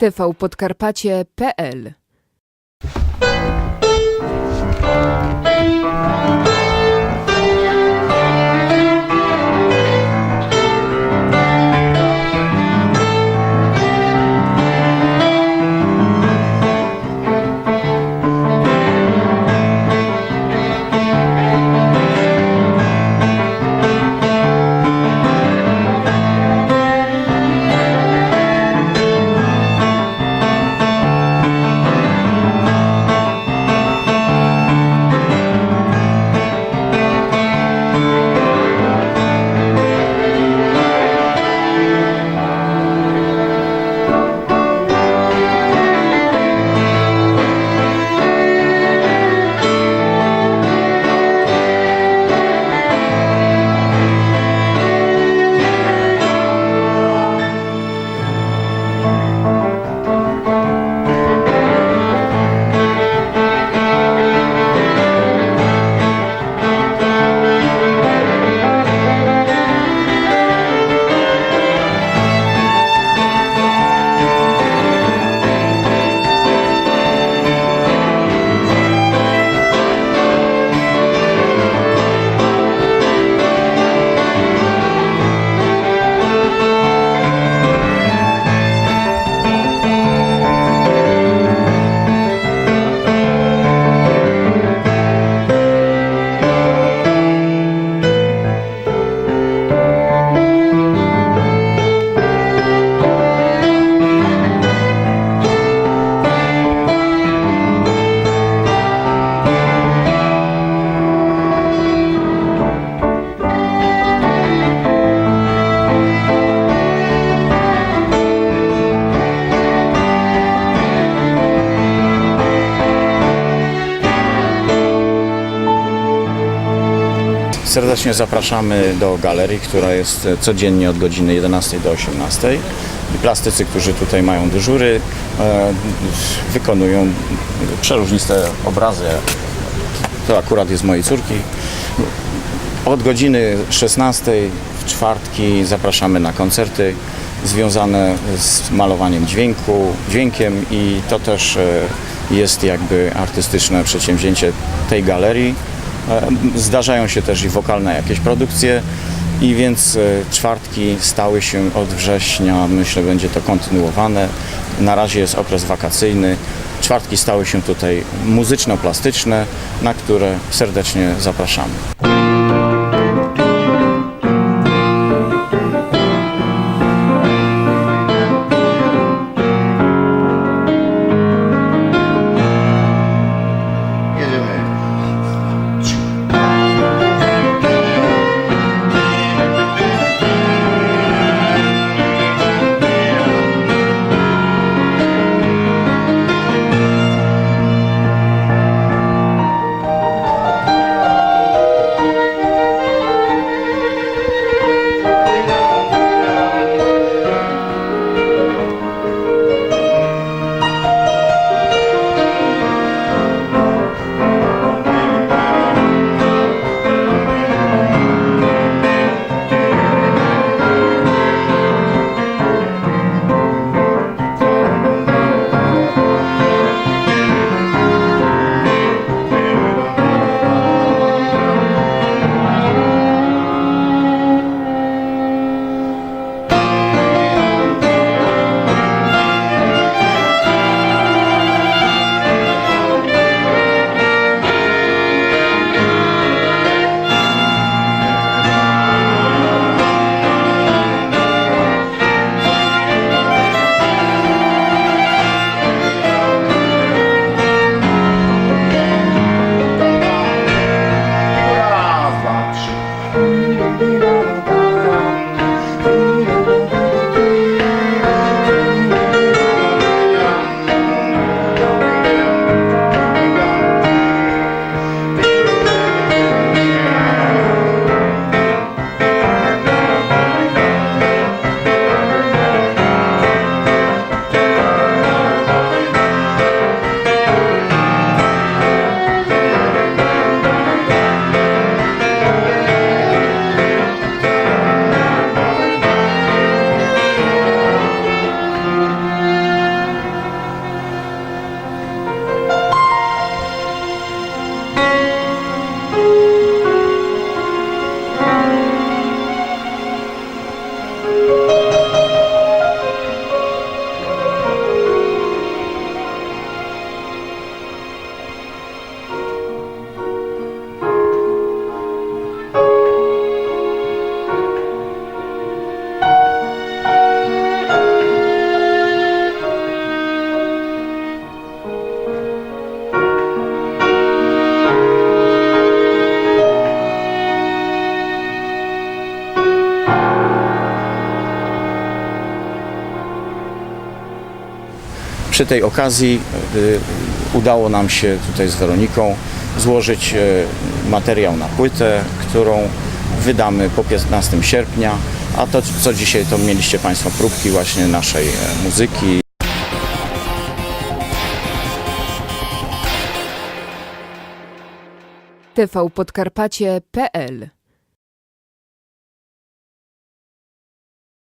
tvpodkarpacie.pl Serdecznie zapraszamy do galerii, która jest codziennie od godziny 11 do 18. I plastycy, którzy tutaj mają dyżury, e, wykonują przeróżniste obrazy. To akurat jest mojej córki. Od godziny 16 w czwartki zapraszamy na koncerty związane z malowaniem dźwięku, dźwiękiem i to też e, jest jakby artystyczne przedsięwzięcie tej galerii. Zdarzają się też i wokalne jakieś produkcje i więc e, czwartki stały się od września, myślę będzie to kontynuowane. Na razie jest okres wakacyjny. Czwartki stały się tutaj muzyczno-plastyczne, na które serdecznie zapraszamy. Przy tej okazji y, udało nam się tutaj z Weroniką złożyć y, materiał na płytę, którą wydamy po 15 sierpnia, a to co dzisiaj to mieliście Państwo próbki właśnie naszej e, muzyki. tvpodkarpacie.pl